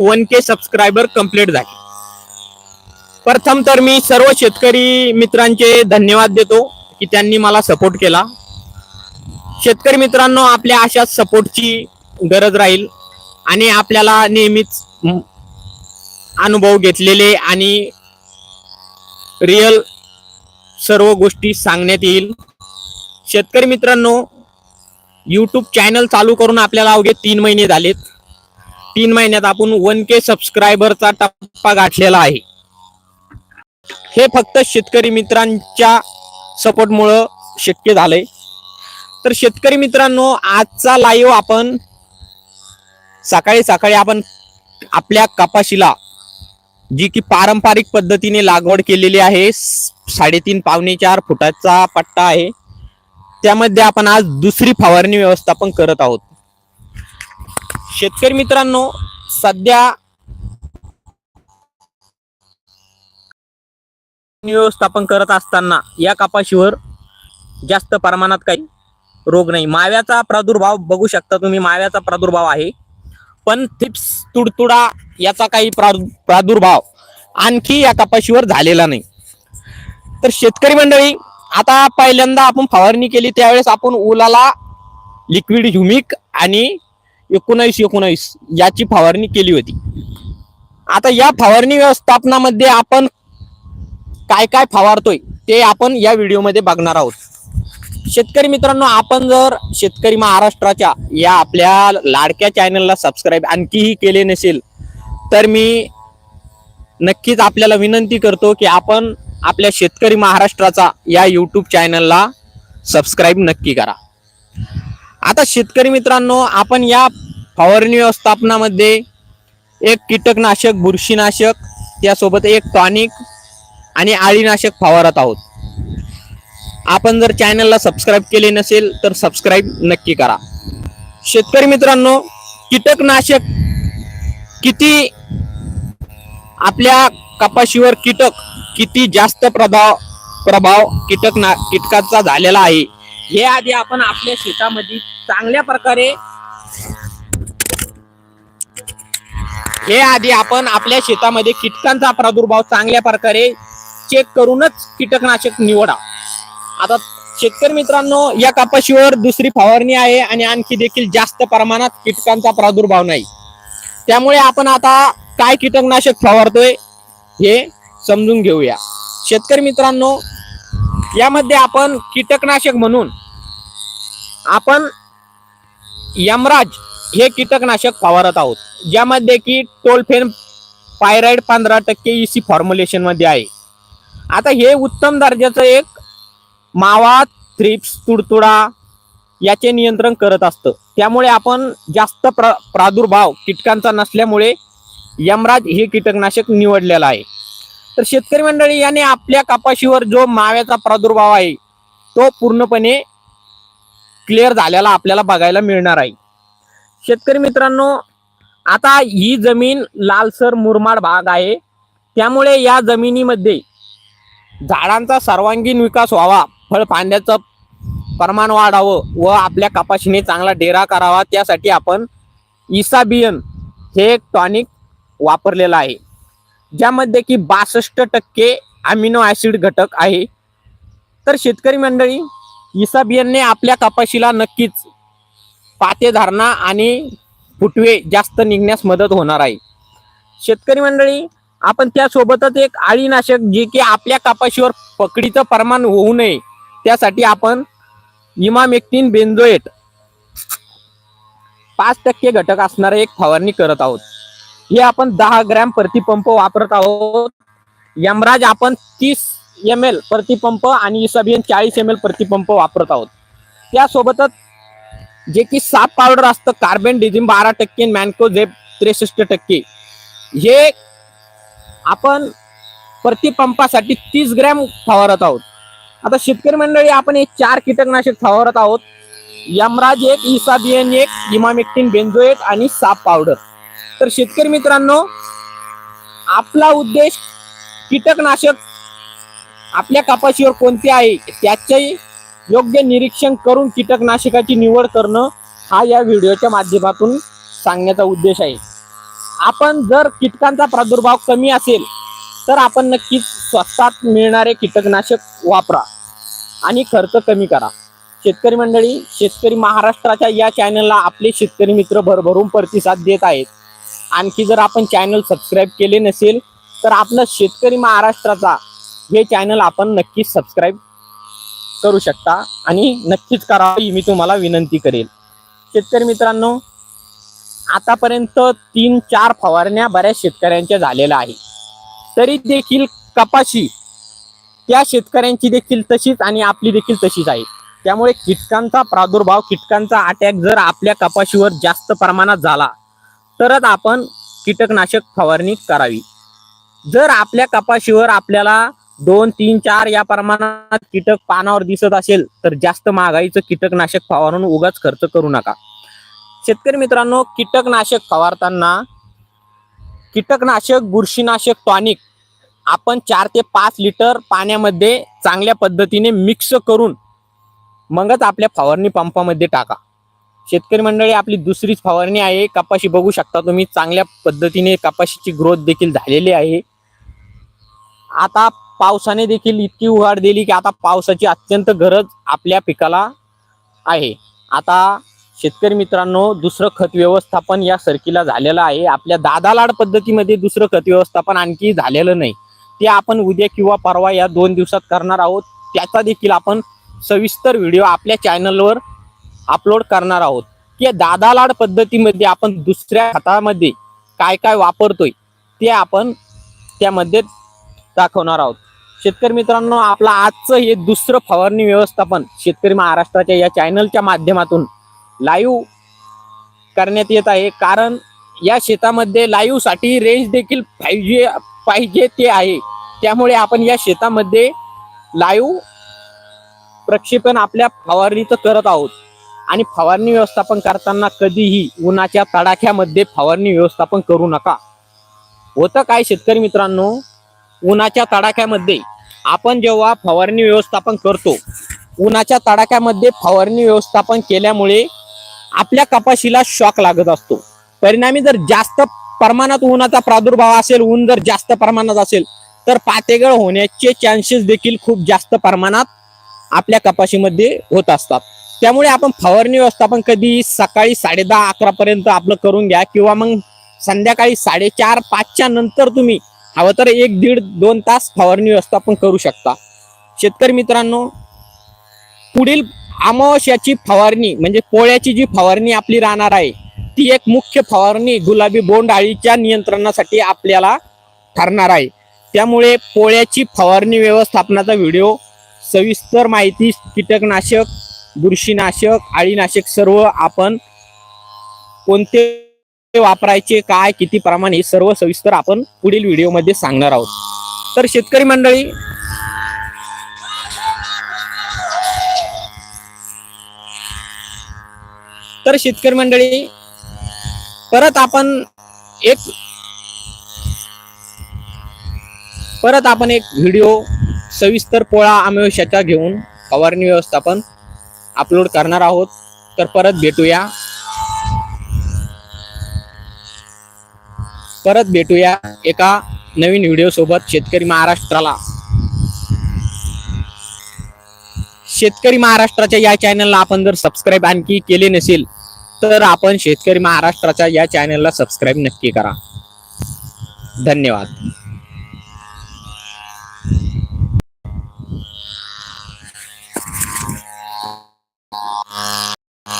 One K subscriber complete झाले. प्रथम तर मी सर्व शेतकरी मित्रांचे धन्यवाद देतो की त्यांनी मला सपोर्ट केला. शेतकरी मित्रांनो आपल्या अशा सपोर्टची गरज राहील आणि आपल्याला नेहमीच अनुभव घेतलेले आणि रिअल सर्व गोष्टी सांगण्यात येईल. शेतकरी मित्रांनो यूट्यूब चॅनल चालू करून आपल्याला अवघे तीन महिने झालेत. तीन महिन्यात आपण वन के सबस्क्रायबरचा टप्पा गाठलेला आहे. हे फक्त शेतकरी मित्रांच्या सपोर्टमुळं शक्य झालंय. तर शेतकरी मित्रांनो आजचा लाईव्ह आपण सकाळी सकाळी आपण आपल्या कपाशीला जी की पारंपरिक पद्धतीने लागवड केलेली आहे साडेतीन पावणे चार फुटाचा पट्टा आहे. त्यामध्ये आपण आज दुसरी फवारणी व्यवस्थापन करत आहोत. शेतकरी मित्रांनो सध्या व्यवस्थापन करत असताना या कपाशीवर जास्त प्रमाणात काही रोग नाही. माव्याचा प्रादुर्भाव बघू शकता तुम्ही माव्याचा प्रादुर्भाव आहे. पण थिप्स तुडतुडा याचा काही प्रादु- प्रादुर्भाव आणखी या कपाशीवर झालेला नाही. तर शेतकरी मंडळी आता पहिल्यांदा आपण फवारणी केली त्यावेळेस आपण ओलाला लिक्विड ह्युमिक आणि एकोणावीस एकोणावीस याची फवारणी केली होती. आता या फवारणी व्यवस्थापनामध्ये आपण काय काय फवारतोय ते आपण या व्हिडिओमध्ये बघणार आहोत. शेतकरी मित्रांनो आपण जर शेतकरी महाराष्ट्राच्या या आपल्या लाडक्या चॅनलला सबस्क्राईब आणखीही केले नसेल तर मी नक्कीच आपल्याला विनंती करतो की आपण आपल्या शेतकरी महाराष्ट्राचा या यूट्यूब चॅनलला सबस्क्राईब नक्की करा. आता शेतकरी मित्रांनो आपण या फवारणी व्यवस्थापनामध्ये एक कीटकनाशक बुरशीनाशक त्यासोबत एक टॉनिक आणि आळीनाशक फवारत आहोत. आपण जर चॅनलला सबस्क्राईब केले नसेल तर सबस्क्राईब नक्की करा. शेतकरी मित्रांनो कीटकनाशक किती आपल्या कपाशीवर कीटक किती जास्त प्रभाव प्रभाव कीटकना कीटकाचा झालेला आहे? हे आधी आपण आपल्या शेतामध्ये चांगल्या प्रकारे हे आधी आपण आपल्या शेतामध्ये कीटकांचा प्रादुर्भाव चांगल्या प्रकारे चेक करूनच कीटकनाशक निवडा. आता शेतकरी मित्रांनो या कपाशीवर दुसरी फवारणी आहे आणि आणखी देखील जास्त प्रमाणात कीटकांचा प्रादुर्भाव नाही. त्यामुळे आपण आता काय कीटकनाशक फवारतोय हे समजून घेऊया. शेतकरी मित्रांनो यामध्ये आपण कीटकनाशक म्हणून आपण यमराज हे कीटकनाशक फवारत आहोत. ज्यामध्ये की टोलफेन पायराइड पंधरा टक्के इसी फॉर्म्युलेशनमध्ये आहे. आता हे उत्तम दर्जाचं एक मावा थ्रिप्स तुडतुडा याचे नियंत्रण करत असतं. त्यामुळे आपण जास्त प्र प्रादुर्भाव कीटकांचा नसल्यामुळे यमराज हे कीटकनाशक निवडलेलं आहे. तर शेतकरी मंडळी याने आपल्या कपाशीवर जो माव्याचा प्रादुर्भाव आहे तो पूर्णपणे क्लिअर झालेला आपल्याला बघायला मिळणार आहे. शेतकरी मित्रांनो आता ही जमीन लालसर मुरमाड भाग आहे. त्यामुळे या जमिनीमध्ये झाडांचा सर्वांगीण विकास व्हावा फळफांद्याचं प्रमाण वाढावं व आपल्या कपाशीने चांगला डेरा करावा त्यासाठी आपण इसाबियन हे एक टॉनिक वापरलेलं आहे. ज्यामध्ये की बासष्ट टक्के अमिनो ॲसिड घटक आहे. तर शेतकरी मंडळी इसाबियनने आपल्या कपाशीला नक्कीच पातेधारणा आणि फुटवे जास्त निघण्यास मदत होणार आहे. शेतकरी मंडळी आपण त्यासोबतच एक आळीनाशक जे की आपल्या कपाशीवर पकडीचं प्रमाण होऊ नये त्यासाठी आपण इमामेक्टिन बेंजोएट पाच टक्के घटक असणारे एक फवारणी करत आहोत. हे आपण दहा ग्रॅम प्रतिपंप वापरत आहोत. यमराज आपण तीस एम एल प्रतिपंप आणि इसबियन चाळीस एम एल प्रतिपंप वापरत आहोत. त्यासोबतच जे की साप पावडर असतं कार्बन डिझिम बारा टक्के मॅनको झेप त्रेसष्ट टक्के. हे आपण प्रतिपंपासाठी तीस ग्रॅम फवारत आहोत. आता शेतकरी मंडळी आपण हे चार कीटकनाशक फवारत आहोत. यमराज एक इसाबियन एक इमामेक्टिन एक आणि साप पावडर तर शेतकरी मित्रांनो आपला उद्देश कीटकनाशक आपल्या कपाशीवर कोणते आहे त्याचे योग्य निरीक्षण करून कीटकनाशकाची निवड करणं हा या व्हिडिओच्या माध्यमातून सांगण्याचा उद्देश आहे. आपण जर कीटकांचा प्रादुर्भाव कमी असेल तर आपण नक्कीच स्वस्तात मिळणारे कीटकनाशक वापरा आणि खर्च कमी करा. शेतकरी मंडळी शेतकरी महाराष्ट्राच्या या चॅनलला आपले शेतकरी मित्र भरभरून प्रतिसाद देत आहेत. आणखी जर आपण चॅनल सबस्क्राईब केले नसेल तर आपलं शेतकरी महाराष्ट्राचा हे चॅनल आपण नक्कीच सबस्क्राईब करू शकता. आणि नक्कीच करावं ही मी तुम्हाला विनंती करेल. शेतकरी मित्रांनो आतापर्यंत तीन चार फवारण्या बऱ्याच शेतकऱ्यांच्या झालेल्या आहे तरी देखील कपाशी त्या शेतकऱ्यांची देखील तशीच आणि आपली देखील तशीच आहे. त्यामुळे कीटकांचा प्रादुर्भाव कीटकांचा अटॅक जर आपल्या कपाशीवर जास्त प्रमाणात झाला तरच आपण कीटकनाशक फवारणी करावी. जर आपल्या कपाशीवर आपल्याला दोन तीन चार या प्रमाणात कीटक पानावर दिसत असेल तर जास्त महागाईचं कीटकनाशक फवारून उगाच खर्च करू नका. शेतकरी मित्रांनो कीटकनाशक फवारताना कीटकनाशक बुरशीनाशक टॉनिक आपण चार ते पाच लिटर पाण्यामध्ये चांगल्या पद्धतीने मिक्स करून मगच आपल्या फवारणी पंपामध्ये टाका. शेतकरी मंडळी आपली दुसरीच फवारणी आहे. कपाशी बघू शकता तुम्ही चांगल्या पद्धतीने कपाशीची ग्रोथ देखील झालेली आहे. आता पावसाने देखील इतकी उघाड दिली की आता पावसाची अत्यंत गरज आपल्या पिकाला आहे. आता शेतकरी मित्रांनो दुसरं खत व्यवस्थापन या सरकीला झालेलं आहे. आपल्या दादालाड पद्धतीमध्ये दुसरं खत व्यवस्थापन आणखी झालेलं नाही. ते आपण उद्या किंवा परवा या दोन दिवसात करणार आहोत. त्याचा देखील आपण सविस्तर व्हिडिओ आपल्या चॅनलवर अपलोड करणार आहोत. की दादालाड पद्धतीमध्ये आपण दुसऱ्या हातामध्ये काय काय वापरतोय ते आपण त्यामध्ये दाखवणार आहोत. शेतकरी मित्रांनो आपला आजचं हे दुसरं फवारणी व्यवस्थापन शेतकरी महाराष्ट्राच्या या चॅनलच्या माध्यमातून लाईव्ह करण्यात येत आहे. कारण या शेतामध्ये लाईव्हसाठी रेंज देखील पाहिजे पाहिजे ते आहे. त्यामुळे आपण या शेतामध्ये लाईव्ह प्रक्षेपण आपल्या फवारणीचं करत आहोत. आणि फवारणी व्यवस्थापन करताना कधीही उन्हाच्या तडाख्यामध्ये फवारणी व्यवस्थापन करू नका. होतं काय शेतकरी मित्रांनो? उन्हाच्या तडाख्यामध्ये आपण जेव्हा फवारणी व्यवस्थापन करतो उन्हाच्या तडाख्यामध्ये फवारणी व्यवस्थापन केल्यामुळे आपल्या कपाशीला शॉक लागत असतो. परिणामी जर जास्त प्रमाणात उन्हाचा प्रादुर्भाव असेल ऊन जर जास्त प्रमाणात असेल तर पातेगळ होण्याचे चान्सेस देखील खूप जास्त प्रमाणात आपल्या कपाशीमध्ये होत असतात. त्यामुळे आपण फवारणी व्यवस्थापन कधी सकाळी साडे दहा अकरा पर्यंत आपलं करून घ्या किंवा मग संध्याकाळी साडेचार पाचच्या नंतर तुम्ही हवं तर एक दीड दोन तास फवारणी व्यवस्थापन करू शकता. शेतकरी मित्रांनो पुढील अमावस्याची फवारणी म्हणजे पोळ्याची जी फवारणी आपली राहणार आहे ती एक मुख्य फवारणी गुलाबी बोंड अळीच्या नियंत्रणासाठी आपल्याला ठरणार आहे. त्यामुळे पोळ्याची फवारणी व्यवस्थापनाचा व्हिडिओ सविस्तर माहिती कीटकनाशक बुरशीनाशक अळीनाशक सर्व आपण कोणते वापरायचे काय किती प्रमाण हे सर्व सविस्तर आपण पुढील व्हिडिओमध्ये सांगणार आहोत. तर शेतकरी मंडळी तर शेतकरी मंडळी परत आपण एक परत आपण एक व्हिडिओ सविस्तर पोळा अमावस्याचा घेऊन फवारणी व्यवस्थापन अपलोड करणार आहोत तर परत भेटूया. परत भेटूया एका नवीन व्हिडिओ सोबत शेतकरी महाराष्ट्राला. शेतकरी महाराष्ट्राच्या या चॅनलला आपण जर सबस्क्राईब आणखी केले नसेल तर आपण शेतकरी महाराष्ट्राच्या या चॅनलला सबस्क्राईब नक्की करा. धन्यवाद.